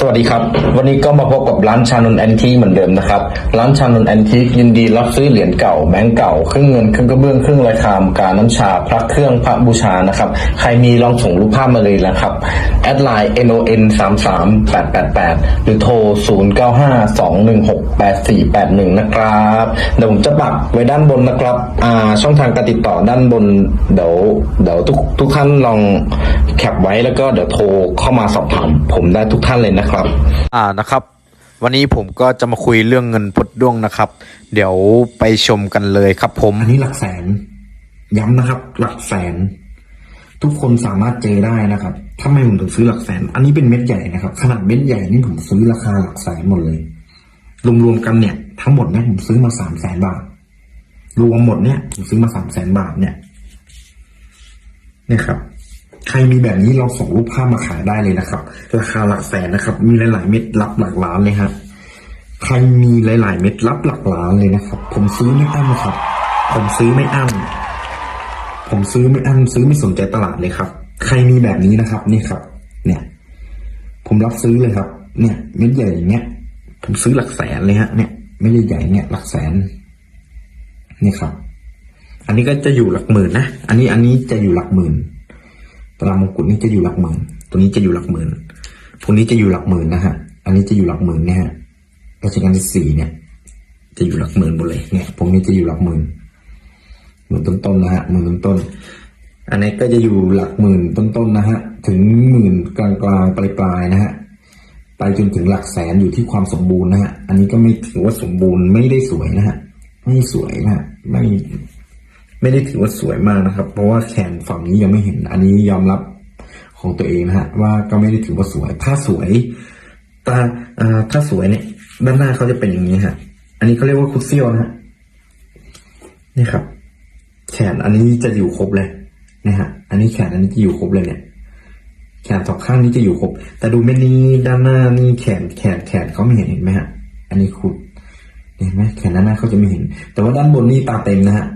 สวัสดีครับ วันนี้ก็มาพบกับร้านชานนแอนทีเหมือนเดิมนะครับ ร้านชานนแอนทียินดีรับซื้อเหรียญเก่าแบงก์เก่าเครื่องเงินเครื่องกระเบื้องเครื่องลายคามการน้ำชาพระเครื่องพระบูชานะครับใครมีลองส่งรูปภาพมาเลยนะครับแอดไลน์ non 3 3 8 8 8หรือโทร0 9 5 2 1 6 8 4 8 1นะครับเดี๋ยวผมจะปักไว้ด้านบนนะครับอ่าช่องทางการติดต่อด้านบนเดี๋ยวเดี๋ยวทุกทุกท่านลองแคปไว้แล้วก็เดี๋ยวโทรเข้ามาสอบถามผมได้ทุกท่านเลยนะครับอ่านะครับ วันนี้ผมก็จะมาคุยเรื่องเงินพดด้วงนะครับ เดี๋ยวไปชมกันเลยครับผม อันนี้หลักแสน ย้ำนะครับ หลักแสน ทุกคนสามารถเจอได้นะครับถ้าไม่ผมถึงซื้อหลักแสน อันนี้เป็นเม็ดใหญ่นะครับ ขนาดเม็ดใหญ่นี่ผมซื้อราคาหลักแสนหมดเลย รวมๆกันเนี่ย ทั้งหมดเนี่ยผมซื้อมาสามแสนบาท รวมหมดเนี่ยผมซื้อมาสามแสนบาทเนี่ย เนี่ยครับ ใครมีแบบนี้เราส่งรูปภาพมาขายได้เลยนะครับ ราคาหลักแสนนะครับ มีหลายๆเม็ดรับหลักล้านเลยครับใครมีหลาย ๆ เม็ดรับหลักล้านเลยนะครับ ผมซื้อไม่อั้นครับ ผมซื้อไม่อั้นผมซื้อไม่อั้นซื้อไม่สนใจตลาดเลยครับ ใครมีแบบนี้นะครับ นี่ครับ เนี่ย ผมรับซื้อเลยครับ เนี่ย เม็ดใหญ่อย่างเงี้ย ผมซื้อหลักแสนเลยฮะ เนี่ยเม็ดใหญ่ๆเนี่ย หลักแสน นี่ครับ อันนี้ก็จะอยู่หลักหมื่นนะ อันนี้อันนี้จะอยู่หลักหมื่น ตารางมงกุฎนี่จะอยู่หลักหมื่น ตัวนี้จะอยู่หลักหมื่น พวกนี้จะอยู่หลักหมื่นนะฮะ อันนี้จะอยู่หลักหมื่นเนี่ยฮะรัชกาลที่สี่เนี่ย จะอยู่หลักหมื่นหมดเลย เนี่ย พวกนี้จะอยู่หลักหมื่น หมื่นต้นๆนะฮะ หมื่นต้นๆ อันนี้ก็จะอยู่หลักหมื่นต้นๆนะฮะ ถึงหมื่นกลางๆ ปลายๆนะฮะ ไปจนถึงหลักแสนอยู่ที่ความสมบูรณ์นะฮะ อันนี้ก็ไม่ถือว่าสมบูรณ์ไม่ได้สวยนะฮะ ไม่สวยนะฮะ ไม่ ไม่ได้ถือว่าสวยมากนะครับ เพราะว่าแขนฝั่งนี้ยังไม่เห็น อันนี้ยอมรับของตัวเองนะฮะว่าก็ไม่ได้ถือว่าสวย ถ้าสวยตาถ้าสวยเนี่ย ด้านหน้าเขาจะเป็นอย่างนี้ฮะ อันนี้เขาเรียกว่าคุดเซี่ยวนะฮะนี่ครับ แขนอันนี้จะอยู่ครบเลยนะฮะ อันนี้แขนอันนี้จะอยู่ครบเลยเนี่ยแขนสองข้างนี้จะอยู่ครบ แต่ดูเม็ดนี้ด้านหน้านี่แขนแขนแขนเขาไม่เห็นเห็นไหมฮะ อันนี้ขุดเห็นไหมแขนด้านหน้าเขาจะไม่เห็น แต่ว่าด้านบนนี่ตาเต็มนะฮะ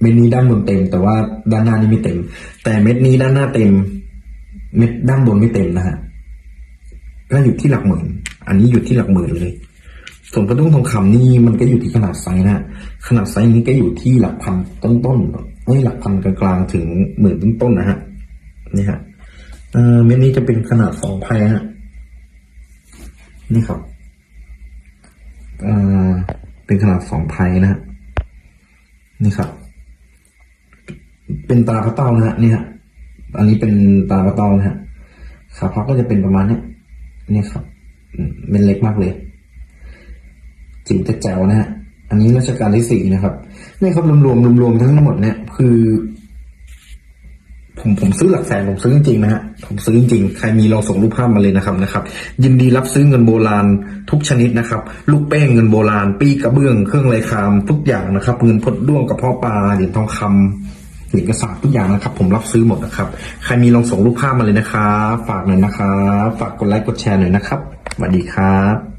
เม็ดนี้ด้านบนเต็ม แต่ว่าด้านหน้านี่ไม่เต็ม แต่เม็ดนี้ด้านหน้าเต็ม เม็ดด้านบนไม่เต็มนะฮะก็อยู่ที่หลักหมื่น อันนี้อยู่ที่หลักหมื่นเลย ส่วนกระดุ้งทองคำนี่มันก็อยู่ที่ขนาดไซส์นะฮะขนาดไซส์นี้ก็อยู่ที่หลักพันต้นๆไม่หลักพันกลางๆถึงหมื่นต้นๆนะฮะนี่ฮะเออเม็ดนี้จะเป็นขนาดสองไพฮะนี่ครับเออเป็นขนาดสองไพนะฮะนี่ครับ เป็นตาพระเต้านะฮะนี่ฮะอันนี้เป็นตาพระเต้านะฮะขาพับก็จะเป็นประมาณนี้นี่ครับเป็นเล็กมากเลยจิ๋วแต่แจ๋วนะฮะอันนี้รัชกาลที่สี่นะครับนี่ครับรวมๆรวมๆทั้งหมดเนี่ยคือ ผมผมซื้อหลักแสนผมซื้อจริงๆนะฮะผมซื้อจริงๆใครมีลองส่งรูปภาพมาเลยนะครับนะครับ ยินดีรับซื้อเงินโบราณทุกชนิดนะครับ ลูกเป้งเงินโบราณ ปีกระเบื้องเครื่องลายคามทุกอย่างนะครับ เงินพดด้วงกระเพาะปลาเหรียญทองคำ เอกสารทุกอย่างนะครับ ผมรับซื้อหมดนะครับ ใครมีลองส่งรูปภาพมาเลยนะครับ ฝากหน่อยนะครับ ฝากกดไลค์กดแชร์หน่อยนะครับสวัสดีครับ